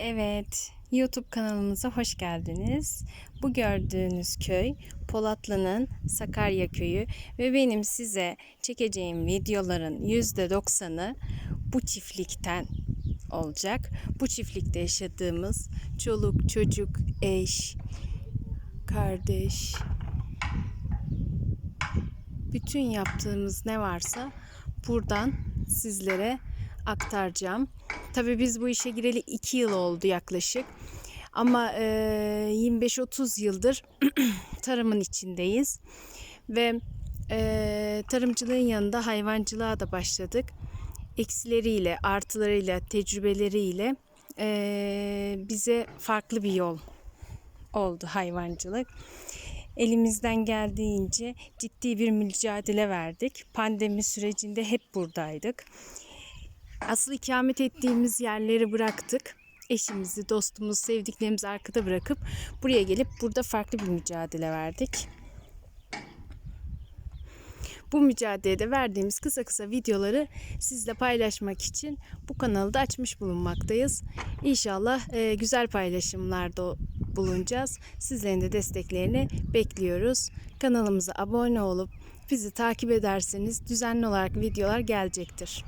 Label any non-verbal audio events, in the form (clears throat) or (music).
Evet, YouTube kanalımıza hoş geldiniz. Bu gördüğünüz köy Polatlı'nın Sakarya köyü ve benim size çekeceğim videoların %90'ı bu çiftlikten olacak. Bu çiftlikte yaşadığımız çoluk, çocuk, eş, kardeş, bütün yaptığımız ne varsa buradan sizlere aktaracağım. Tabii biz bu işe gireli 2 yıl oldu yaklaşık. Ama e, 25-30 yıldır (clears throat) tarımın içindeyiz. Ve e, tarımcılığın yanında hayvancılığa da başladık. Eksileriyle, artılarıyla, tecrübeleriyle e, bize farklı bir yol oldu hayvancılık. Elimizden geldiğince ciddi bir mücadele verdik. Pandemi sürecinde hep buradaydık. Asıl ikamet ettiğimiz yerleri bıraktık. Eşimizi, dostumuzu, sevdiklerimizi arkada bırakıp buraya gelip burada farklı bir mücadele verdik. Bu mücadelede verdiğimiz kısa kısa videoları sizle paylaşmak için bu kanalı da açmış bulunmaktayız. İnşallah e, güzel paylaşımlarda bulunacağız. Sizlerin de desteklerini bekliyoruz. Kanalımıza abone olup bizi takip ederseniz düzenli olarak videolar gelecektir.